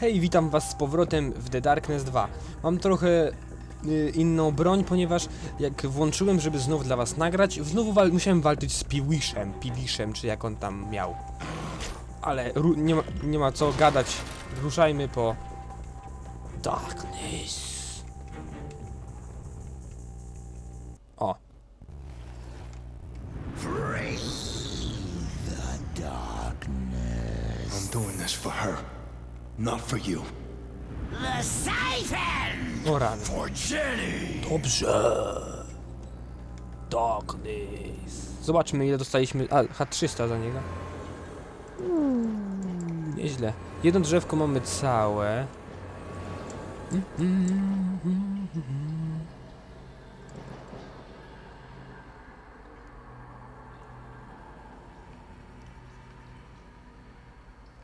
Hej, witam was z powrotem w The Darkness 2. Mam trochę y, inną broń, ponieważ jak włączyłem, żeby znów dla was nagrać, znowu wal musiałem walczyć z Piwiszem, Piwiszem, czy jak on tam miał. Ale nie, ma, nie ma co gadać, ruszajmy po Darkness. O, I'm doing this for her, not for you. The Siphon! o rany. For Jenny! Dobrze. Darkness. Zobaczmy ile dostaliśmy. A, H300 za niego. Uuu, Nieźle. Jedno drzewko mamy całe.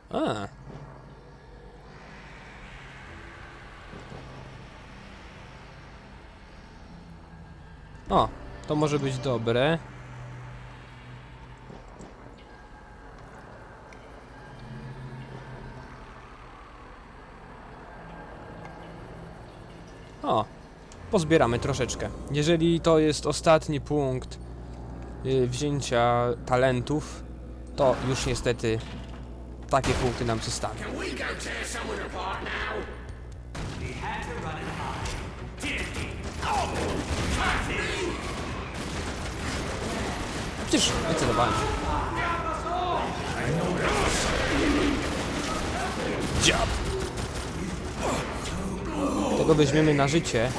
A. O, to może być dobre. O, pozbieramy troszeczkę. Jeżeli to jest ostatni punkt y, wzięcia talentów, to już niestety takie punkty nam zostaną. Przecież nie celowałem. Dziab. Tego weźmiemy na życie.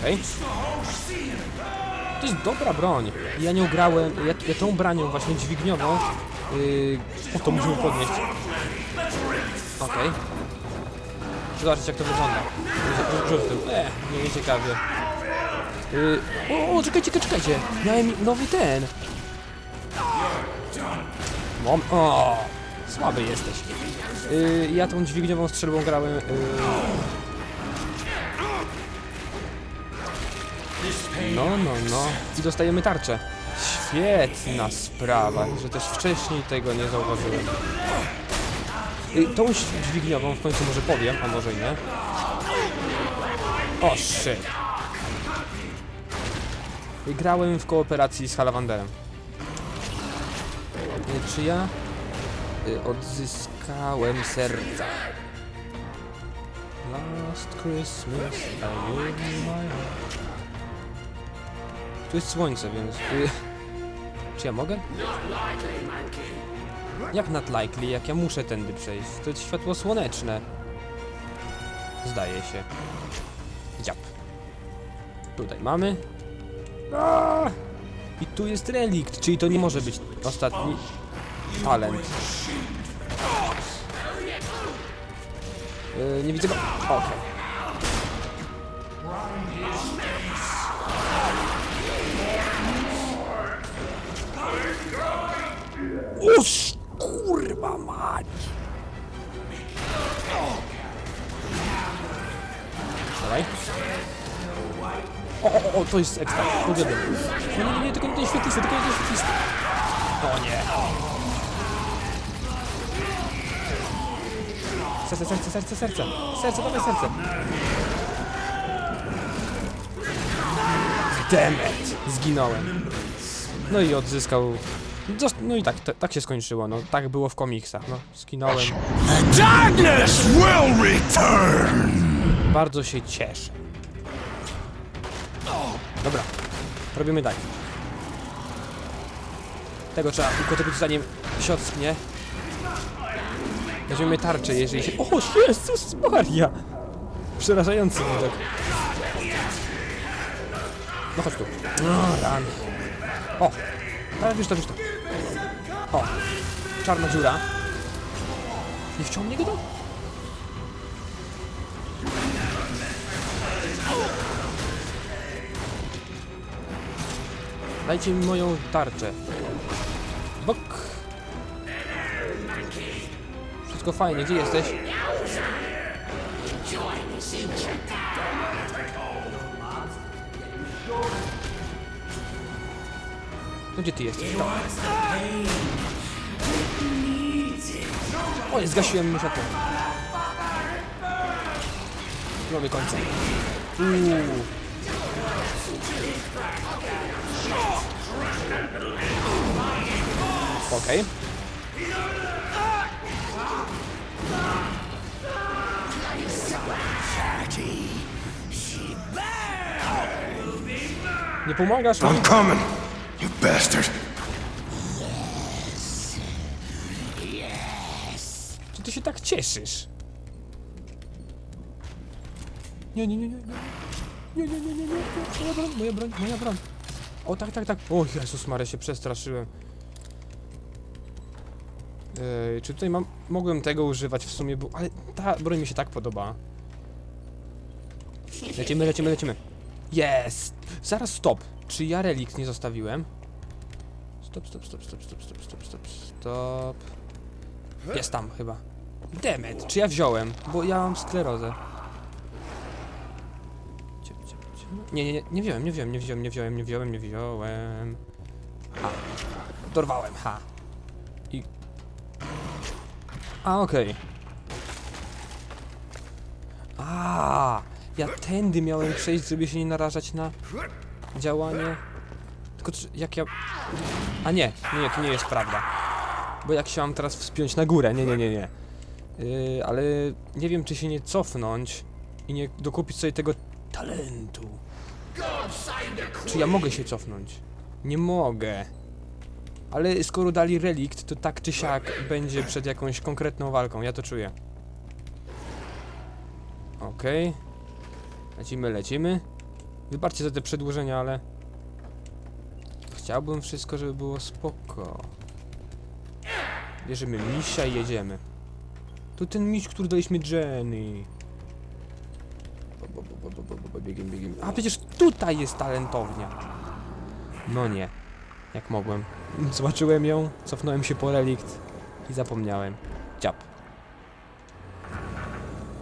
Okej. To jest dobra broń. Ja nią grałem, ja, ja tą branią właśnie dźwigniową. Yy, o, to musimy podnieść. Okej. Zobaczyć jak to wygląda. Rzu- Rzuć tym. E, nie, nie ciekawie. Yy, o, o, czekajcie, czekajcie. Miałem nowy ten. Mom, o, słaby jesteś. Yy, ja tą dźwigniową strzelbą grałem. Yy, No, no, no. I dostajemy tarczę. Świetna sprawa, że też wcześniej tego nie zauważyłem. Y, Tą dźwigniową w końcu może powiem, a może nie. O, shit. Grałem w kooperacji z Halawanderem. Czy ja y, odzyskałem serca? Last Christmas I gave my heart. Tu jest słońce, więc... Y, czy ja mogę? Jak not likely, jak ja muszę tędy przejść? To jest światło słoneczne. Zdaje się. Jap. Tutaj mamy. Aaa! I tu jest relikt, czyli to nie może być ostatni talent. Yy, nie widzę go. Okej. Kurwa mać! Dawaj. O, o, o, to jest ekstra, uwielbiam. Nie, nie, nie, tylko nie ten świetlisty, tylko nie ten świetlisty. O nie. Serce, serce, serce, serce. Serce, dawaj serce. Demet! Zginąłem. No i odzyskał... Zost- No i tak, tak się skończyło, no. Tak było w komiksach, no. Skinąłem. Darkness will return! Bardzo się cieszę. Dobra, robimy tak. Tego trzeba ukotopić zanim się ocknie. Weźmiemy tarczę, jeżeli się... O, Jezus Maria! Przerażający widok. No chodź tu. No, ran. O! Ale wiesz to, wiesz to. O! Czarna dziura. Nie wciągnie go to? Dajcie mi moją tarczę. Bok. Wszystko fajnie, gdzie jesteś? No gdzie ty jesteś? Dobra. O, zgasiłem mu światło. Nie mamy końca. Okej. Nie pomagasz mi? I'm coming, bastard. Czy ty się tak cieszysz? Nie, nie, nie, nie, nie. Nie, nie, nie, nie, nie. Moja broń, moja broń, moja broń. O, tak, tak, tak. O, Jezus Maria, się przestraszyłem. Ej, czy tutaj mam... Mogłem tego używać w sumie, bo... Ale ta broń mi się tak podoba. Lecimy, lecimy, lecimy. Jest! Zaraz stop. Czy ja relikt nie zostawiłem? Stop, stop, stop, stop, stop, stop, stop, stop, stop. Jest tam chyba. Demet, czy ja wziąłem? Bo ja mam sklerozę. Nie, nie, nie, nie wziąłem, nie wziąłem, nie wziąłem, nie wziąłem, nie wziąłem, nie wziąłem. Ha. Dorwałem, ha. I... A, okej. A, ja tędy miałem przejść, żeby się nie narażać na działanie. Tylko czy, jak ja... A nie, nie, to nie jest prawda. Bo jak się mam teraz wspiąć na górę, nie, nie, nie, nie. Yy, ale nie wiem, czy się nie cofnąć i nie dokupić sobie tego talentu. Czy ja mogę się cofnąć? Nie mogę. Ale skoro dali relikt, to tak czy siak będzie przed jakąś konkretną walką, ja to czuję. Okej. Lecimy, lecimy. Wybaczcie za te przedłużenia, ale... Chciałbym wszystko, żeby było spoko. Bierzemy misia i jedziemy. To ten miś, który daliśmy Jenny. Biegiem, biegiem. A przecież tutaj jest talentownia. No nie. Jak mogłem. Zobaczyłem ją, cofnąłem się po relikt i zapomniałem. Ciap.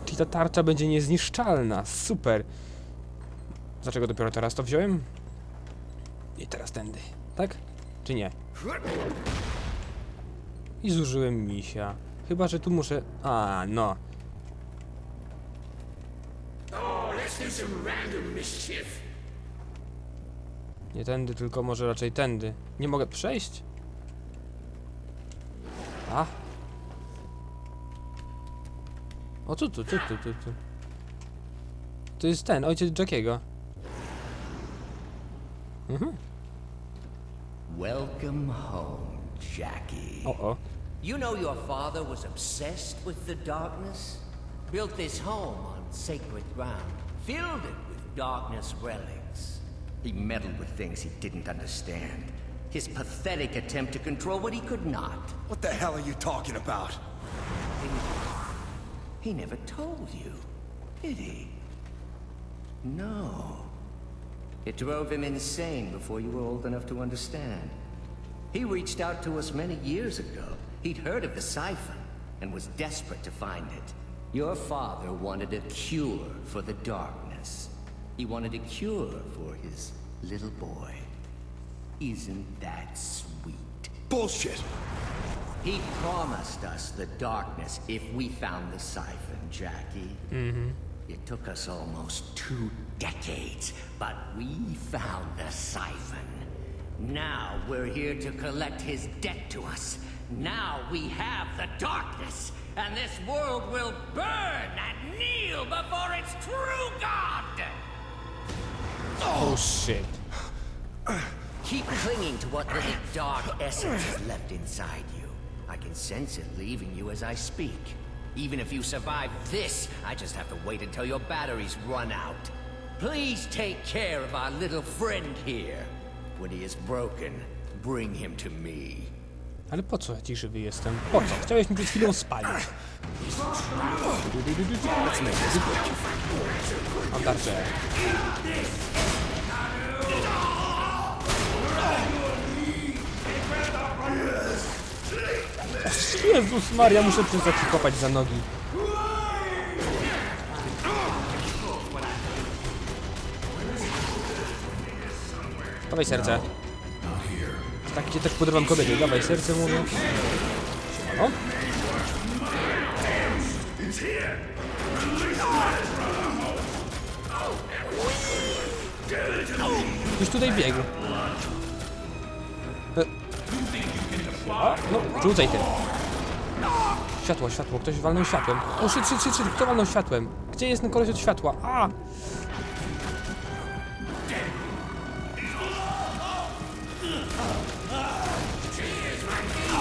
Czyli ta tarcza będzie niezniszczalna. Super. Dlaczego dopiero teraz to wziąłem? I teraz tędy. Tak? Czy nie? I zużyłem misia. Chyba, że tu muszę... A, no. Nie tędy, tylko może raczej tędy. Nie mogę przejść? A? O, tu, tu, tu, tu, tu, tu. To jest ten, ojciec Jackiego. Mhm. Welcome home, Jackie. O, o. You know your father was obsessed with the darkness? Built this home on sacred ground, filled it with darkness relics. He meddled with things he didn't understand. His pathetic attempt to control what he could not. What the hell are you talking about? He never told you, did he? No. It drove him insane before you were old enough to understand. He reached out to us many years ago. He'd heard of the siphon and was desperate to find it. Your father wanted a cure for the darkness. He wanted a cure for his little boy. Isn't that sweet? Bullshit. He promised us the darkness if we found the siphon, Jackie. Mm-hmm. It took us almost two decades, but we found the siphon. Now we're here to collect his debt to us. Now we have the darkness, and this world will burn and kneel before its true God! Oh shit. Keep clinging to what little dark essence is left inside you. I can sense it leaving you as I speak. Even if you survive this, I just have to wait until your batteries run out. Please take care of our little friend here. When he is broken, bring him to me. Ale po co ja ci żywy jestem? Po co? Chciałeś mi przed chwilą spalić. Mam tarczę. Jezus Maria, muszę przestać kopać za nogi. Dawaj serce. Tak cię też podrywam kobiety. Dawaj serce mówię. Siemano. Już tutaj biegł. A, no, rzucaj tym. Światło, światło, ktoś walnął światłem. O, shit, shit, shit, shit, kto walnął światłem? Gdzie jest ten koleś od światła? A!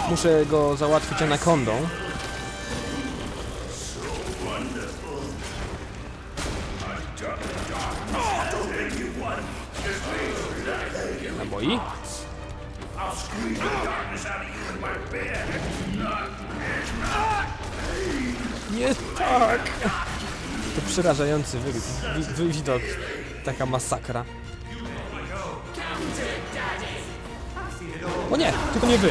Muszę go załatwić anakondą. Naboi. Nie tak! To przerażający wy, wi, widok. Taka masakra. O nie! Tylko nie wy!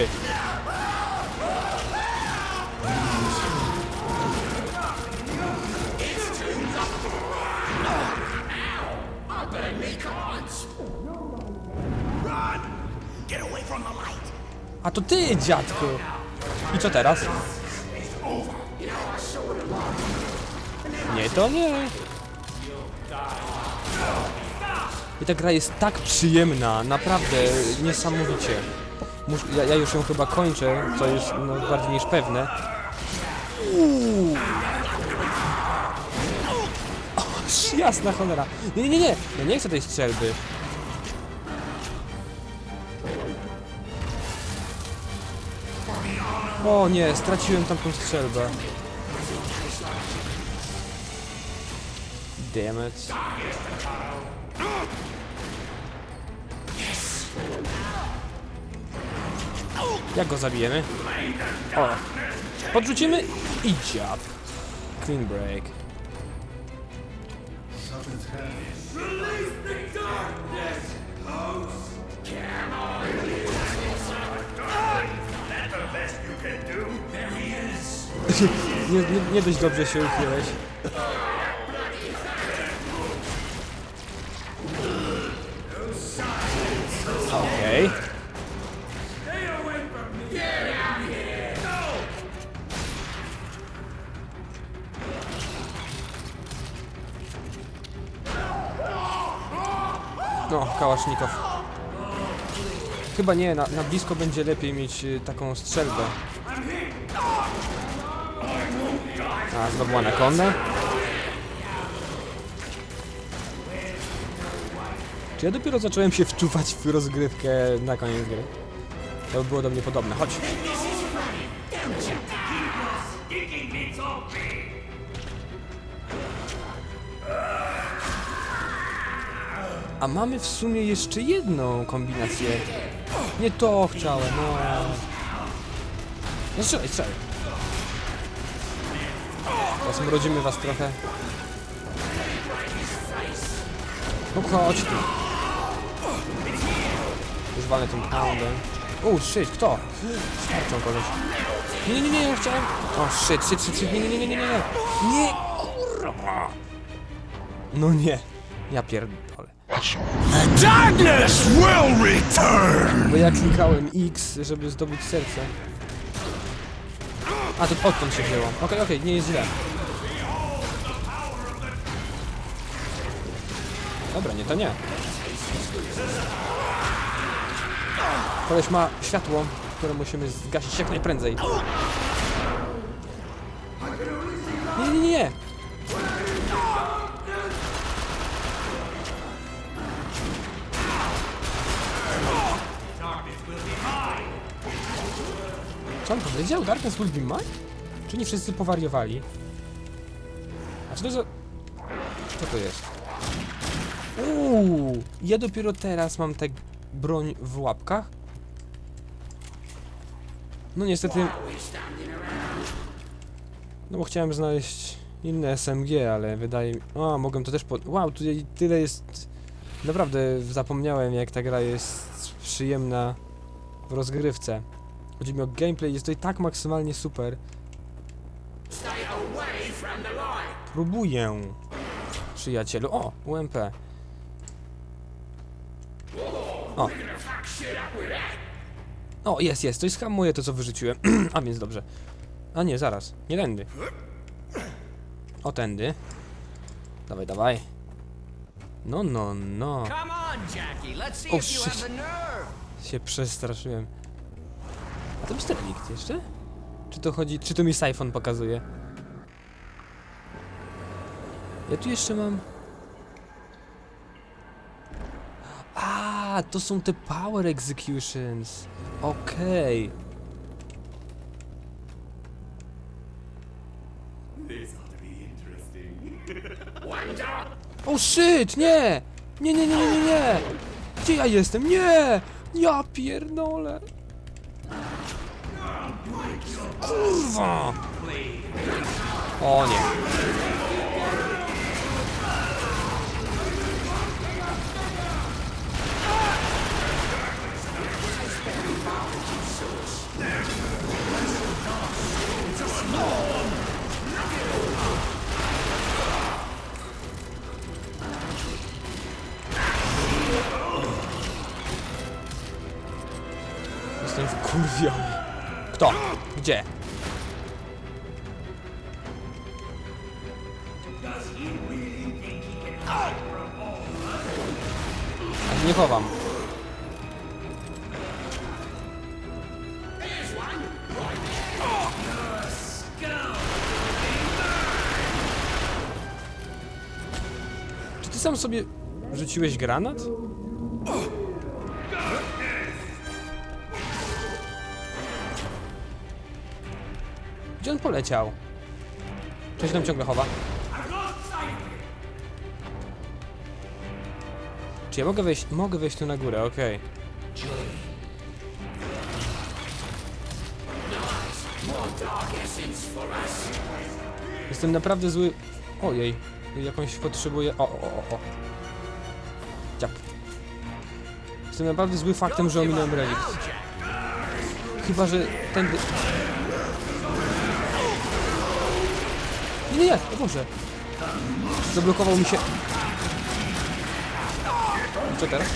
A to ty, dziadku! I co teraz? Nie, to nie. I ta gra jest tak przyjemna, naprawdę niesamowicie. Mus, ja, ja już ją chyba kończę, co jest no, bardziej niż pewne. O, jasna cholera. Nie, nie, nie, nie, ja nie chcę tej strzelby. O nie, straciłem tamtą strzelbę. Damn it. Jak go zabijemy? O! Podrzucimy i dziab. Clean break. Nie, nie, nie dość dobrze się uchyłeś. Okej. No, kałasznikow. Chyba nie, na, na blisko będzie lepiej mieć y, taką strzelbę. A, znowu anakonda. Czy ja dopiero zacząłem się wczuwać w rozgrywkę na koniec gry? To by było do mnie podobne. Chodź. A mamy w sumie jeszcze jedną kombinację. Nie to chciałem, no. No strzelaj, strzelaj. Teraz mrodzimy was trochę. No chodź tu. Już walnę tym poundem. O, shit, kto? Starczą kogoś. Nie, nie, nie, nie, ja chciałem... O, shit, shit, shit, shit, nie, nie, nie, nie, nie, nie. Nie, kurwa. No nie. Ja pierdolę. Darkness will return! Bo ja klikałem X, żeby zdobyć serce. A, to odtąd się wzięło. Okej, okej, nie jest źle. Dobra, nie, to nie. Koleś ma światło, które musimy zgasić jak najprędzej. Nie, nie, nie, nie. Co on powiedział? Darkness will be mine? Czy nie wszyscy powariowali? A czy to za... Co to jest? Uuu, ja dopiero teraz mam tę broń w łapkach. No niestety... No bo chciałem znaleźć inne SMG, ale wydaje mi... A, mogłem to też po... Wow, tutaj tyle jest... Naprawdę zapomniałem jak ta gra jest przyjemna w rozgrywce. Chodzi mi o gameplay, jest to i tak maksymalnie super. Próbuję, przyjacielu. O, UMP. O. O, jest, jest, chyba moje to, co wyrzuciłem. A więc dobrze. A nie, zaraz. Nie tędy. O, tędy. Dawaj, dawaj. No, no, no. Shit. nerve. Się przestraszyłem. A to jest relikt jeszcze? Czy to chodzi, czy to mi Syphon pokazuje? Ja tu jeszcze mam... To są te Power Executions. Okej. O shit, nie! Nie, nie, nie, nie, nie, nie! Gdzie ja jestem? Nie! Ja pierdolę! Kurwa! O nie. Wkurwiony. Kto? Gdzie? Nie chowam. Czy ty sam sobie rzuciłeś granat? Gdzie on poleciał? Coś tam ciągle chowa. Czy ja mogę wejść? Mogę wejść tu na górę, okej. Jestem naprawdę zły. Ojej, jakąś potrzebuję. O, o, o, o. Dziap. Jestem naprawdę zły faktem, że ominąłem relikt. Chyba, że ten. Nie, nie, o Boże. Zablokował mi się. Co teraz?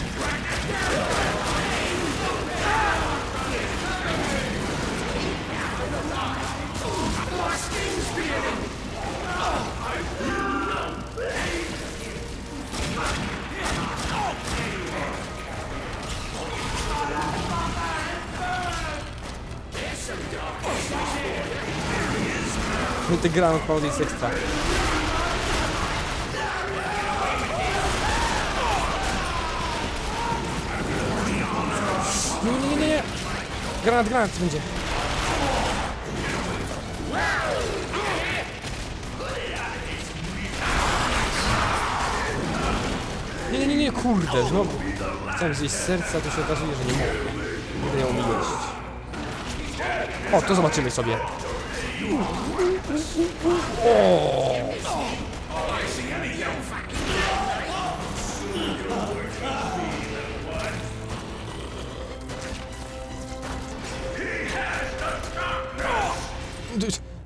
Ty gram Cloud jest ekstra. Nie, nie, nie, nie. Granat, granat będzie. Nie, nie, nie, nie, kurde, znowu. Chciałem zjeść serca, to się okazuje, że nie mogę. Będę ją jeść. O, to zobaczymy sobie.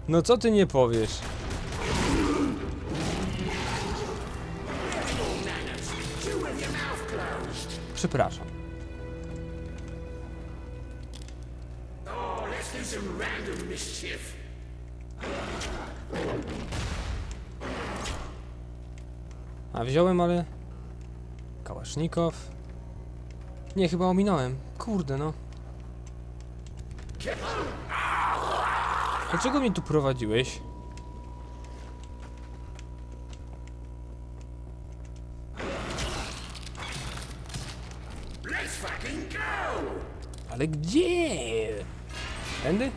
No co ty nie powiesz? Przepraszam. Wziąłem, ale... Kałasznikow... Nie, chyba ominąłem. Kurde, no. Dlaczego mnie tu prowadziłeś? Ale gdzie? Tędy?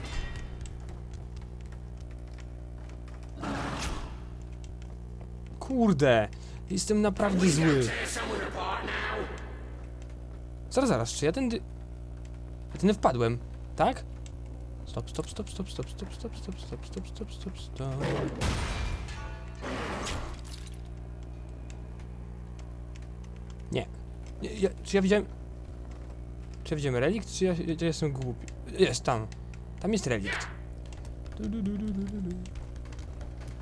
Kurde, jestem naprawdę zły. Zaraz, zaraz, czy ja tędy... Ja tędy wpadłem, tak? Stop, stop, stop, stop, stop, stop, stop, stop, stop, stop, stop, stop, stop. Nie. nie ja, czy ja widziałem... Czy ja widziałem relikt, czy ja, ja, ja jestem głupi? Jest, tam. Tam jest relikt. Du, du, du, du, du, du.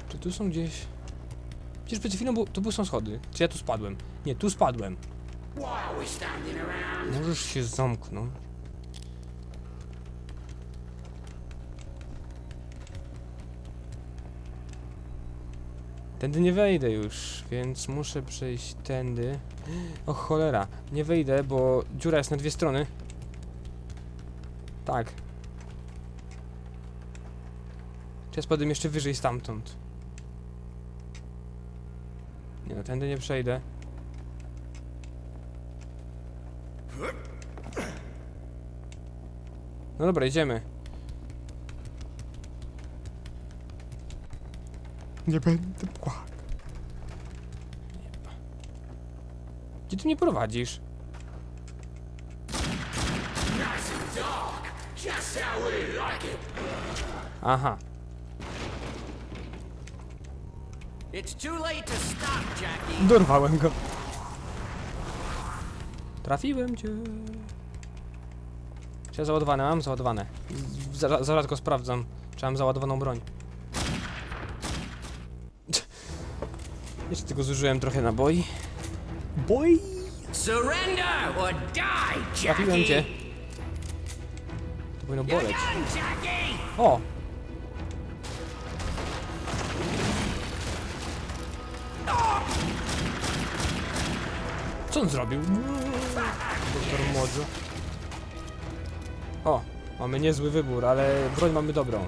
Czy tu są gdzieś... Przecież przed chwilą to były są schody. Czy ja tu spadłem? Nie, tu spadłem. Możesz się zamknąć. Tędy nie wejdę już, więc muszę przejść tędy. O cholera, nie wejdę, bo dziura jest na dwie strony. Tak. Czy ja spadłem jeszcze wyżej stamtąd? Nie no, tędy nie przejdę. No dobra, idziemy. Nie będę płakał. Nie. Gdzie ty mnie prowadzisz? Aha. Dorwałem go. Trafiłem cię. Czy ja załadowane mam? Załadowane. Z- Zaraz, zaraz go sprawdzam. Czy mam załadowaną broń. Jeszcze tylko zużyłem trochę naboi. Boi! Surrender or die, Trafiłem cię. To powinno boleć. O! Co on zrobił? Doktor Młodzo. O! Mamy niezły wybór, ale broń mamy dobrą.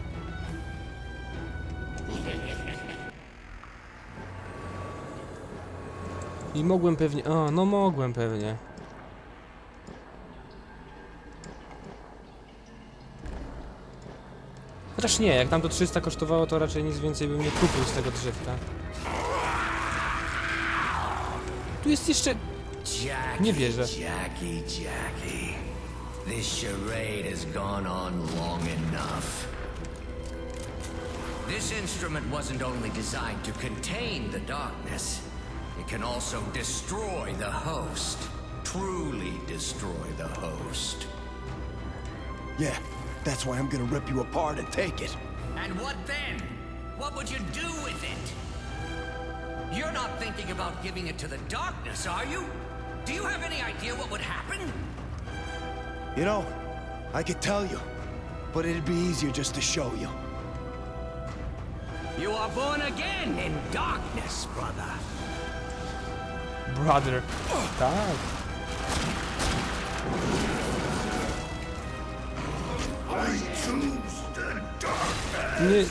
I mogłem pewnie... O, no mogłem pewnie. Chociaż nie, jak tam to 300 kosztowało, to raczej nic więcej bym nie kupił z tego drzewka. Tu jest jeszcze... Jackie, Nie wierzę. Jackie, Jackie. This charade has gone on long enough. This instrument wasn't only designed to contain the darkness, it can also destroy the host. Truly destroy the host. Yeah, that's why I'm gonna rip you apart and take it. And what then? What would you do with it? You're not thinking about giving it to the darkness, are you? Do you have any idea what would happen? You know, I could tell you, but it'd be easier just to show you. You are born again in darkness, brother. Brother. Tak. Nie...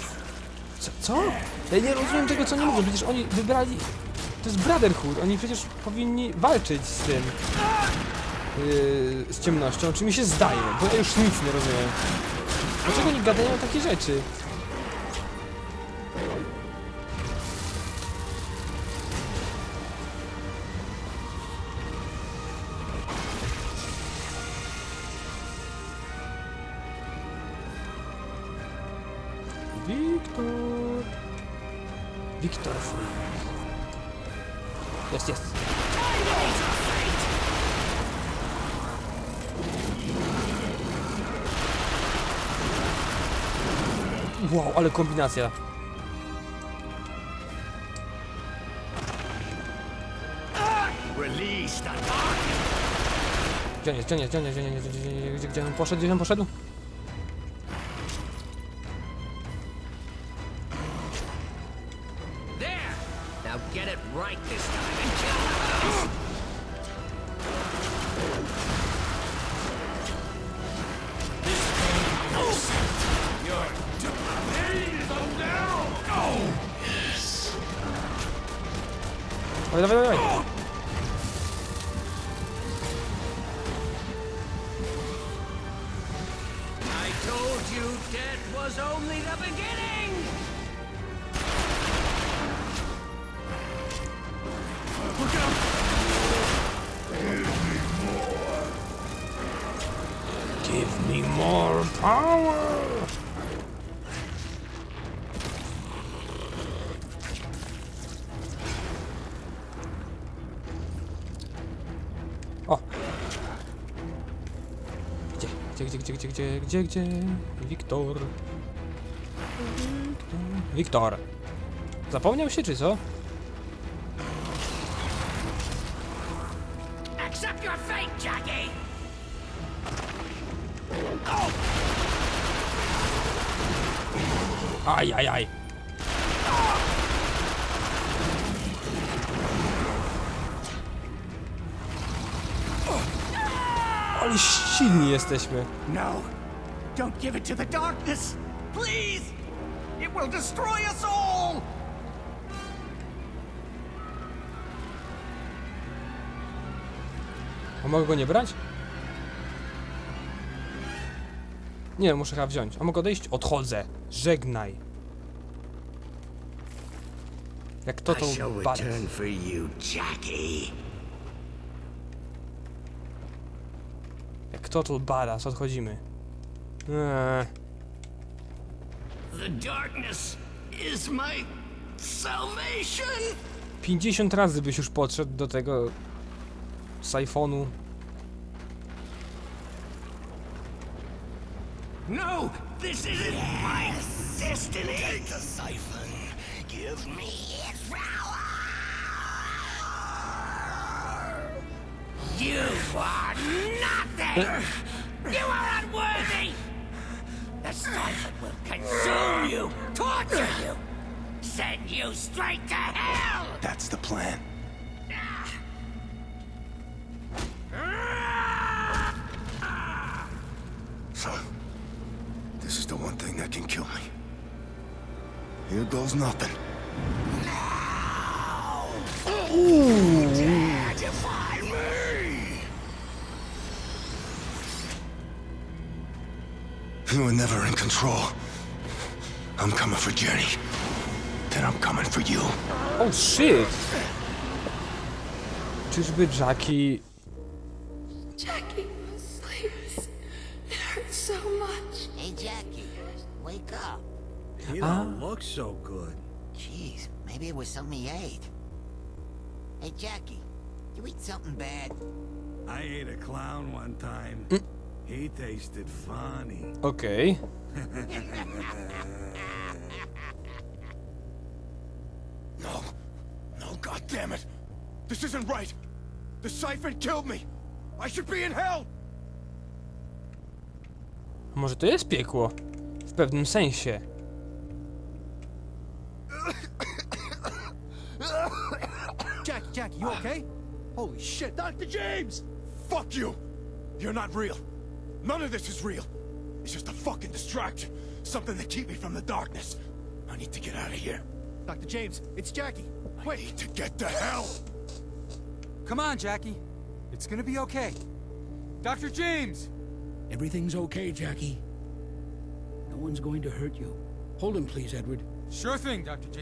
Co? co? Ja nie rozumiem tego, co nie mówią. Przecież oni wybrali... To jest Brotherhood. Oni przecież powinni walczyć z tym... Yy, z ciemnością, czy mi się zdaje, bo ja już nic nie rozumiem. Dlaczego oni gadają takie rzeczy? Ale kombinacja. Gdzie on jest, gdzie on jest, gdzie on jest, gdzie on jest, gdzie, gdzie, gdzie, gdzie on poszedł, gdzie on poszedł? Gdzie, gdzie, gdzie, gdzie, gdzie, gdzie, gdzie. Wiktor. Wiktor. Zapomniał się, czy co? Accept your fate, Jackie. Aj, aj, aj. Silni jesteśmy. No! Don't give it to the darkness! Please! It will destroy us all! A mogę go nie brać? Nie, muszę chyba wziąć. A mogę odejść? Odchodzę. Żegnaj. Jak to I to shall badasz? return for you, Jackie. Jak to to badass, odchodzimy. Eee. The darkness is my salvation! 50 razy byś już podszedł do tego sajfonu. No! This isn't my destiny! The siphon. Give me power. You are nothing! you are unworthy! The siphon will consume you, torture you, send you straight to hell! That's the plan. So, this is the one thing that can kill me. Here goes nothing. Defy were never in control. I'm coming for Jenny. Then I'm coming for you. Oh shit! Czyżby Jackie... Jackie, Slayers, it hurts so much. Hey, Jackie, wake up. You don't look so good. Jeez, maybe it was something he ate. Hey, Jackie, you eat something bad? I ate a clown one time. Mm. He tasted funny. Okej. No. No, God damn it. This isn't right. The siphon killed me. I should be in hell. Może to jest piekło? W pewnym sensie. Jack, Jack, you okay? Holy shit, Dr. James! Fuck you. You're not real. None of this is real. It's just a fucking distraction. Something to keep me from the darkness. I need to get out of here. Dr. James, it's Jackie. I Wait, need to get to hell. come on, Jackie. It's gonna be okay. Dr. James! Everything's okay, Jackie. No one's going to hurt you. Hold him, please, Edward. Sure thing, Dr. James.